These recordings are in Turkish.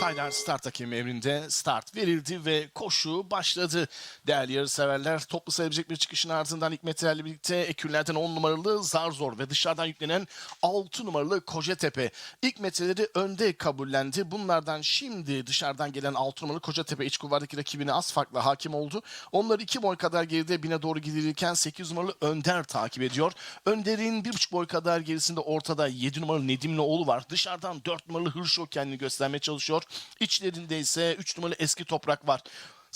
Taylan start hakemi emrinde start verildi ve koşu başladı. Değerli yarışseverler toplu sayılabilecek bir çıkışın ardından Hikmet ile birlikte ekürlerden 10 numaralı Zarzor ve dışarıdan yüklenen 6 numaralı Kocatepe. İlk metreleri önde kabullendi. Bunlardan şimdi dışarıdan gelen 6 numaralı Kocatepe iç kulvardaki rakibine az farkla hakim oldu. Onlar 2 boy kadar geride bine doğru gidilirken 8 numaralı Önder takip ediyor. Önder'in 1,5 boy kadar gerisinde ortada 7 numaralı Nedimlioğlu var. Dışarıdan 4 numaralı Hırşo kendini göstermeye çalışıyor. İçlerinde ise 3 numaralı Eski Toprak var.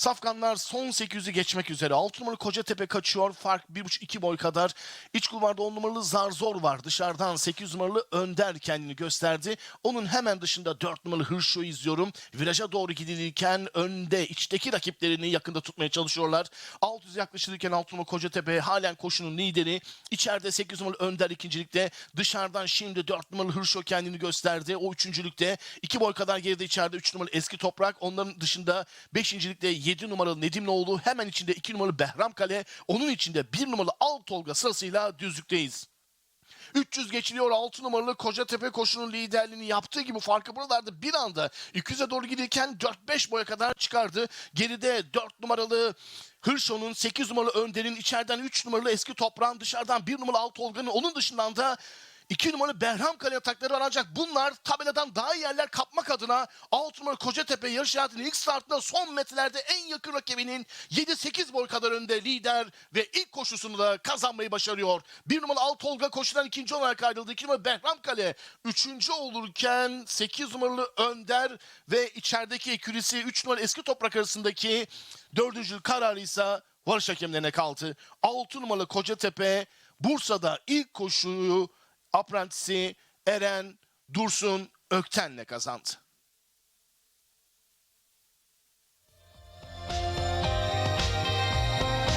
Safkanlar son 800'ü geçmek üzere. 6 numaralı Kocatepe kaçıyor. Fark 1,5-2 boy kadar. İç kulvarda 10 numaralı Zarzor var. Dışarıdan 8 numaralı Önder kendini gösterdi. Onun hemen dışında 4 numaralı Hırşo'yu izliyorum. Viraja doğru gidilirken önde içteki rakiplerini yakında tutmaya çalışıyorlar. 600 yaklaşılırken 6 numaralı Kocatepe halen koşunun lideri. İçeride 8 numaralı Önder ikincilikte. Dışarıdan şimdi 4 numaralı Hırşo kendini gösterdi. O üçüncülükte 2 boy kadar geride içeride 3 numaralı Eski Toprak. Onların dışında 5.likte 7 numaralı Nedimlioğlu. Hemen içinde 2 numaralı Behram Kale. Onun içinde 1 numaralı Al Tolga sırasıyla düzlükteyiz. 300 geçiliyor 6 numaralı Kocatepe koşunun liderliğini yaptığı gibi farkı buralarda bir anda 200'e doğru giderken 4-5 boya kadar çıkardı. Geride 4 numaralı Hırşo'nun 8 numaralı Önder'in içeriden 3 numaralı eski toprağın dışarıdan 1 numaralı Alt Olga'nın onun dışından da 2 numaralı Behram Kale atakları var ancak bunlar tabeladan daha iyi yerler kapmak adına 6 numaralı Kocatepe yarış hayatının ilk startında son metrelerde en yakın rakibinin 7-8 boy kadar önde lider ve ilk koşusunu da kazanmayı başarıyor. 1 numaralı Alt Olga koşudan ikinci olarak ayrıldı. 2 numaralı Behram Kale üçüncü olurken 8 numaralı Önder ve içerideki ekürisi 3 numaralı Eski Toprak arasındaki dördüncü kararı ise varış hakemlerine kaldı. 6 numaralı Kocatepe Bursa'da ilk koşuyu aprentisi Eren Dursun Ökten'le kazandı.